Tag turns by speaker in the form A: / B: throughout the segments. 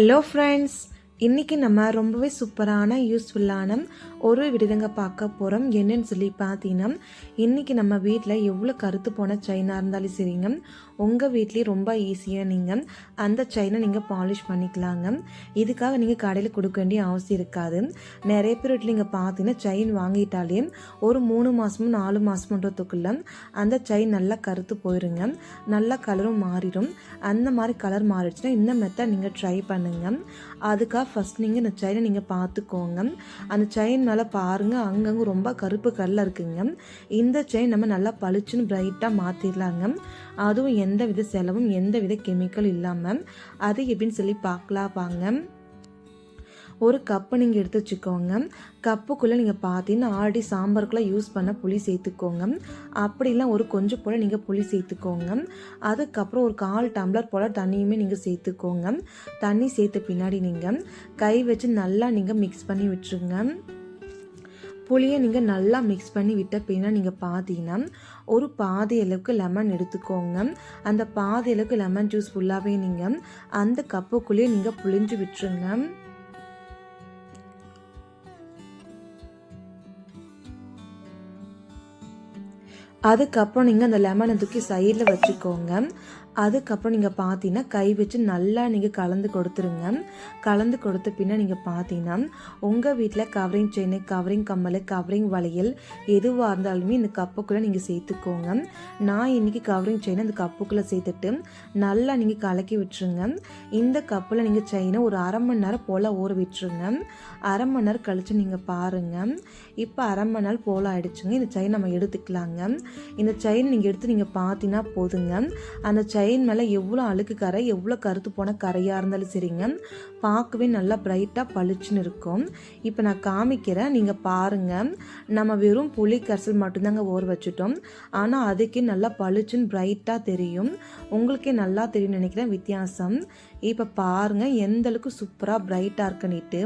A: Hello friends இன்றைக்கி நம்ம ரொம்பவே சூப்பரான யூஸ்ஃபுல்லான ஒரு விடுதங்க பார்க்க போகிறோம் என்னன்னு சொல்லி பார்த்தீங்கன்னா இன்றைக்கி நம்ம வீட்டில் எவ்வளோ கருத்து போன செயினாக இருந்தாலும் சரிங்க. உங்கள் வீட்லேயே ரொம்ப ஈஸியாக நீங்கள் அந்த செயினை நீங்கள் பாலிஷ் பண்ணிக்கலாங்க. இதுக்காக நீங்கள் கடையில் கொடுக்க வேண்டிய அவசியம் இருக்காது. நிறைய பேர் வீட்டில் நீங்கள் பார்த்தீங்கன்னா செயின் வாங்கிட்டாலே ஒரு மூணு மாதமும் நாலு மாதம்ன்றதுக்குள்ள அந்த செயின் நல்லா கருத்து போயிருங்க. நல்லா கலரும் மாறிடும். அந்த மாதிரி கலர் மாறிடுச்சுன்னா இந்த மெத்தட் நீங்கள் ட்ரை பண்ணுங்க. அதுக்காக ஃபஸ்ட் நீங்கள் இந்த செயினை நீங்கள் பார்த்துக்கோங்க அந்த செயின் மேலே பாருங்கள் அங்கங்கே ரொம்ப கருப்பு கல்ல இருக்குங்க. இந்த செயின் நம்ம நல்லா பளிச்சுன்னு பிரைட்டாக மாற்றிடலாங்க அதுவும் எந்த வித செலவும் எந்த வித கெமிக்கல் இல்லாமல் அது எப்படின்னு சொல்லி பார்க்கலாம் வாங்க. ஒரு கப்பு நீங்கள் எடுத்து வச்சுக்கோங்க. கப்புக்குள்ளே நீங்கள் பார்த்தீங்கன்னா ஆல்ரெடி சாம்பாருக்குள்ளே யூஸ் பண்ண புளி சேர்த்துக்கோங்க. அப்படிலாம் ஒரு கொஞ்சம் போல் நீங்கள் புளி சேர்த்துக்கோங்க. அதுக்கப்புறம் ஒரு கால் டம்ளர் போல் தண்ணியுமே நீங்கள் சேர்த்துக்கோங்க. தண்ணி சேர்த்த பின்னாடி நீங்கள் கை வச்சு நல்லா நீங்கள் மிக்ஸ் பண்ணி விட்டுருங்க. புளியை நீங்கள் நல்லா மிக்ஸ் பண்ணி விட்ட பின்னா நீங்கள் பார்த்தீங்கன்னா ஒரு பாதி அளவுக்கு லெமன் எடுத்துக்கோங்க. அந்த பாதி அளவுக்கு லெமன் ஜூஸ் ஃபுல்லாகவே நீங்கள் அந்த கப்புக்குள்ளேயே நீங்கள் புளிஞ்சு விட்டுருங்க. அதுக்கப்புறம் நீங்கள் அந்த லெமனை தூக்கி சைடில் வச்சுக்கோங்க. அதுக்கப்புறம் நீங்கள் பார்த்தீங்கன்னா கை வச்சு நல்லா நீங்கள் கலந்து கொடுத்துருங்க. கலந்து கொடுத்த பின்ன நீங்கள் பார்த்தீங்கன்னா உங்கள் வீட்டில் கவரிங் செயின் கவரிங் கம்மல் கவரிங் வளையல் எதுவாக இருந்தாலுமே இந்த கப்புக்குள்ளே நீங்கள் சேர்த்துக்கோங்க. நான் இன்றைக்கி கவரிங் செயினை அந்த கப்புக்குள்ளே சேர்த்துட்டு நல்லா நீங்கள் கலக்கி விட்டுருங்க. இந்த கப்பில் நீங்கள் செயினை ஒரு அரை மணி நேரம் போல் ஊற விட்டுருங்க. அரை மணி நேரம் கழித்து நீங்கள் பாருங்கள் இப்போ அரை மணி நேரம் போல் ஆகிடுச்சுங்க இந்த செயின் நம்ம எடுத்துக்கலாங்க. இந்த செயின் நீங்கள் எடுத்து நீங்கள் பார்த்தீங்கன்னா போதுங்க. அந்த செயின் செயின் மேலே எவ்வளோ அழுக்கு கரை எவ்வளோ கருத்து போன கரையாக இருந்தாலும் சரிங்க. பார்க்கவே நல்லா பிரைட்டாக பளிச்சுன்னு இருக்கும். இப்போ நான் காமிக்கிறேன் நீங்கள் பாருங்கள் நம்ம வெறும் புளி கரைசல் மட்டும்தாங்க ஊற வச்சுட்டோம். ஆனால் அதுக்கே நல்லா பளிச்சுன்னு பிரைட்டாக தெரியும். உங்களுக்கே நல்லா தெரியும் நினைக்கிறேன் வித்தியாசம். இப்போ பாருங்கள் எந்தளவுக்கு சூப்பராக பிரைட்டாக இருக்குன்னுட்டு.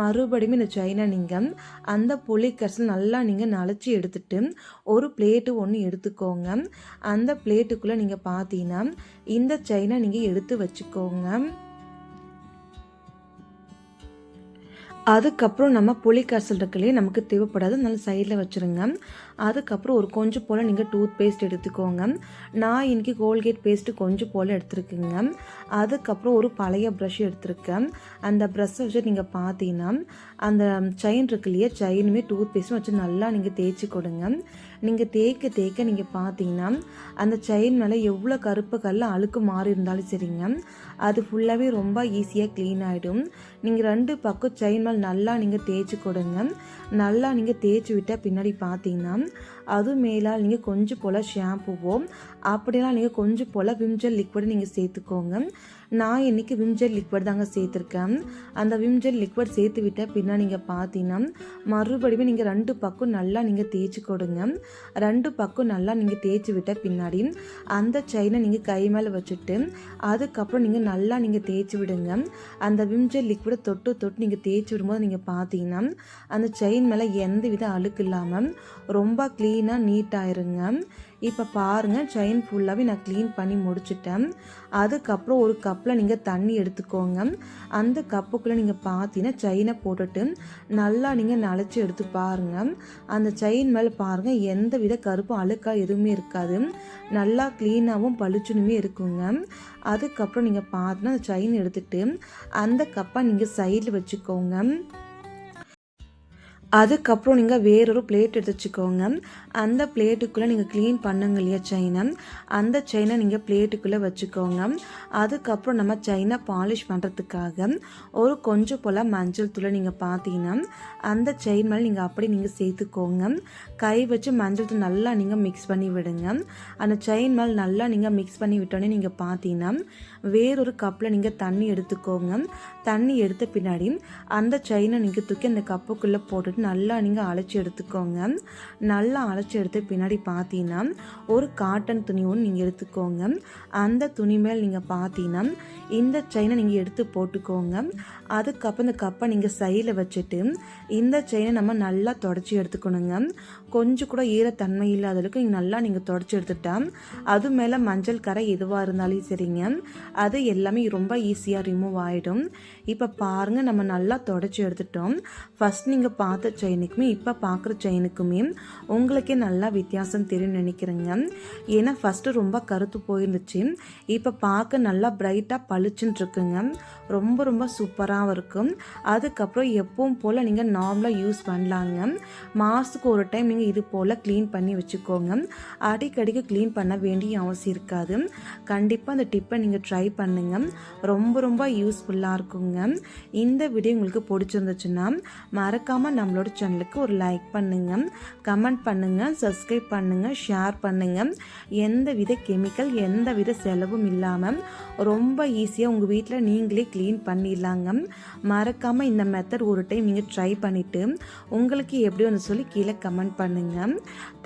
A: மறுபடியும் இந்த செயினை நீங்கள் அந்த புளி கரைசல் நல்லா நீங்கள் நனைச்சி எடுத்துட்டு ஒரு பிளேட்டு ஒன்று எடுத்துக்கோங்க. அந்த பிளேட்டுக்குள்ளே நீங்கள் பார்த்தீங்கன்னா இந்த செயினை நீங்கள் எடுத்து வச்சுக்கோங்க. அதுக்கப்புறம் நம்ம புளி கரைசல் இருக்குல்லையே நமக்கு தேவைப்படாது நல்ல சைடில் வச்சுருங்க. அதுக்கப்புறம் ஒரு கொஞ்சம் போல் நீங்கள் டூத் பேஸ்ட் எடுத்துக்கோங்க. நான் இன்றைக்கி கோல்கேட் பேஸ்ட்டு கொஞ்சம் போல் எடுத்துருக்குங்க. அதுக்கப்புறம் ஒரு பழைய ப்ரஷ் எடுத்திருக்கேன். அந்த ப்ரஷ்ஷை வச்சு நீங்கள் பார்த்தீங்கன்னா அந்த செயின் இருக்கு இல்லையா செயினுமே டூத் பேஸ்ட்டும் வச்சு நல்லா நீங்கள் தேய்ச்சி கொடுங்க. நீங்கள் தேய்க்க தேய்க்க நீங்கள் பார்த்தீங்கன்னா அந்த செயின் மேலே எவ்வளோ கருப்பு கல் அழுக்கு மாறி இருந்தாலும் சரிங்க. அது ஃபுல்லாகவே ரொம்ப ஈஸியாக க்ளீன் ஆகிடும் நீங்கள் ரெண்டு பக்கம் செயின் மேலே நல்லா நீங்கள் தேய்ச்சி கொடுங்க. நல்லா நீங்கள் தேய்ச்சி விட்டால் பின்னாடி பார்த்தீங்கன்னா அது மேலால் நீங்கள் கொஞ்சம் போல் ஷாம்புவோ அப்படிலாம் நீங்கள் கொஞ்சம் போல் விம்ஜெல் லிக்விட் நீங்கள் சேர்த்துக்கோங்க. நான் இன்றைக்கி விம்ஜெல் லிக்விட் தாங்க சேர்த்துருக்கேன். அந்த விம்ஜெல் லிக்விட் சேர்த்து விட்ட பின்னா நீங்கள் பார்த்தீங்கன்னா மறுபடியும் நீங்கள் ரெண்டு பக்கம் நல்லா நீங்கள் தேய்ச்சி கொடுங்க. ரெண்டு பக்கம் நல்லா நீங்கள் தேய்ச்சி விட்ட பின்னாடி அந்த செயினை நீங்கள் கை மேலே வச்சுட்டு அதுக்கப்புறம் நீங்கள் நல்லா நீங்கள் தேய்ச்சி விடுங்க. அந்த விம்ஜெல் லிக்விடை தொட்டு தொட்டு நீங்கள் தேய்ச்சி விடும்போது நீங்கள் பார்த்தீங்கன்னா அந்த செயின் மேலே எந்த வித அழுக்கு இல்லாமல் ரொம்ப க்ளீன் க்ளீனாக நீட்டாயிருங்க இப்போ பாருங்கள் செயின் ஃபுல்லாகவே நான் க்ளீன் பண்ணி முடிச்சிட்டேன். அதுக்கப்புறம் ஒரு கப்பில் நீங்கள் தண்ணி எடுத்துக்கோங்க. அந்த கப்புக்குள்ளே நீங்கள் பார்த்தீங்கன்னா செயினை போட்டுட்டு நல்லா நீங்கள் நனைச்சி எடுத்து பாருங்கள் அந்த செயின் மேலே பாருங்கள் எந்த வித கருப்பும் அழுக்காக எதுவுமே இருக்காது. நல்லா க்ளீனாகவும் பளிச்சுனுமே இருக்குங்க. அதுக்கப்புறம் நீங்கள் பார்த்தீங்கன்னா அந்த செயின் எடுத்துகிட்டு அந்த கப்பை நீங்கள் சைடில் வச்சுக்கோங்க. அதுக்கப்புறம் நீங்கள் வேறொரு பிளேட் எடுத்து வச்சுக்கோங்க அந்த பிளேட்டுக்குள்ளே நீங்கள் க்ளீன் பண்ணுங்க இல்லையா செயினை அந்த செயினை நீங்கள் பிளேட்டுக்குள்ளே வச்சுக்கோங்க. அதுக்கப்புறம் நம்ம செயினை பாலிஷ் பண்ணுறதுக்காக ஒரு கொஞ்சம் போல் மஞ்சள் தூளை நீங்கள் பார்த்தீங்கன்னா அந்த செயின் மேலே நீங்கள் அப்படி நீங்கள் சேர்த்துக்கோங்க. கை வச்சு மஞ்சள் தூள் நல்லா நீங்கள் மிக்ஸ் பண்ணி விடுங்க. அந்த செயின் மேலே நல்லா நீங்கள் மிக்ஸ் பண்ணி விட்டோன்னே நீங்கள் பார்த்தீங்கன்னா வேறொரு கப்பில் நீங்கள் தண்ணி எடுத்துக்கோங்க. தண்ணி எடுத்த பின்னாடி அந்த செயினை நீங்கள் தூக்கி அந்த கப்புக்குள்ளே போட்டுட்டு நல்லா நீங்கள் அழைச்சி எடுத்துக்கோங்க. நல்லா அழைச்சி எடுத்து பின்னாடி பார்த்தீங்கன்னா ஒரு காட்டன் துணி ஒன்று நீங்கள் எடுத்துக்கோங்க. அந்த துணி மேல் நீங்கள் பார்த்தீங்கன்னா இந்த செயினை நீங்கள் எடுத்து போட்டுக்கோங்க. அதுக்கப்புறம் இந்த கப்பை நீங்கள் சைடில் வச்சுட்டு இந்த செயினை நம்ம நல்லா தொடச்சி எடுத்துக்கணுங்க. கொஞ்சம் கூட ஈரத்தன்மை இல்லாத அளவுக்கு நீங்கள் நல்லா நீங்கள் தொடச்சி எடுத்துட்டேன். அது மேலே மஞ்சள் கரை எதுவாக இருந்தாலும் சரிங்க. அது எல்லாமே ரொம்ப ஈஸியாக ரிமூவ் ஆகிடும் இப்போ பாருங்கள் நம்ம நல்லா தொடச்சி எடுத்துட்டோம். ஃபஸ்ட் நீங்கள் பார்த்த செயினுக்குமே இப்போ பார்க்குற செயினுக்குமே உங்களுக்கே நல்லா வித்தியாசம் தெரியும்னு நினைக்கிறேங்க. ஏன்னா ஃபஸ்ட்டு ரொம்ப கருத்து போயிருந்துச்சு. இப்போ பார்க்க நல்லா பிரைட்டாக பளிச்சுன்னு இருக்குங்க. ரொம்ப ரொம்ப சூப்பராகவும் இருக்கும் அதுக்கப்புறம் எப்பவும் போல் நீங்கள் நார்மலாக யூஸ் பண்ணலாங்க. மாதத்துக்கு ஒரு டைம் நீங்கள் இது போல் க்ளீன் பண்ணி வச்சுக்கோங்க. அடிக்கடிக்கு க்ளீன் பண்ண வேண்டிய அவசியம் இருக்காது. கண்டிப்பாக அந்த டிப்பை நீங்கள் ட்ரை பண்ணுங்க. ரொம்ப ரொம்ப யூஸ்ஃபுல்லாக இருக்குங்க. இந்த வீடியோ உங்களுக்கு பிடிச்சிருந்துச்சுன்னா மறக்காமல் நம்மளோட சேனலுக்கு ஒரு லைக் பண்ணுங்க. கமெண்ட் பண்ணுங்க சப்ஸ்கிரைப் பண்ணுங்க ஷேர் பண்ணுங்க. எந்த வித கெமிக்கல் எந்த வித செலவும் இல்லாமல் ரொம்ப ஈஸியாக உங்கள் வீட்டில் நீங்களே க்ளீன் பண்ணிடலாங்க. மறக்காமல் இந்த மெத்தட் ஒரு டைம் நீங்கள் ட்ரை பண்ணிவிட்டு உங்களுக்கு எப்படி ஒன்று சொல்லி கீழே கமெண்ட் பண்ணுங்கள்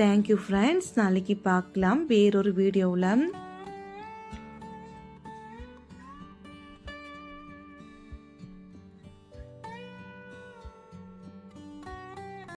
A: தேங்க்யூ ஃப்ரெண்ட்ஸ் நாளைக்கு பார்க்கலாம். வேறொரு வீடியோவில்.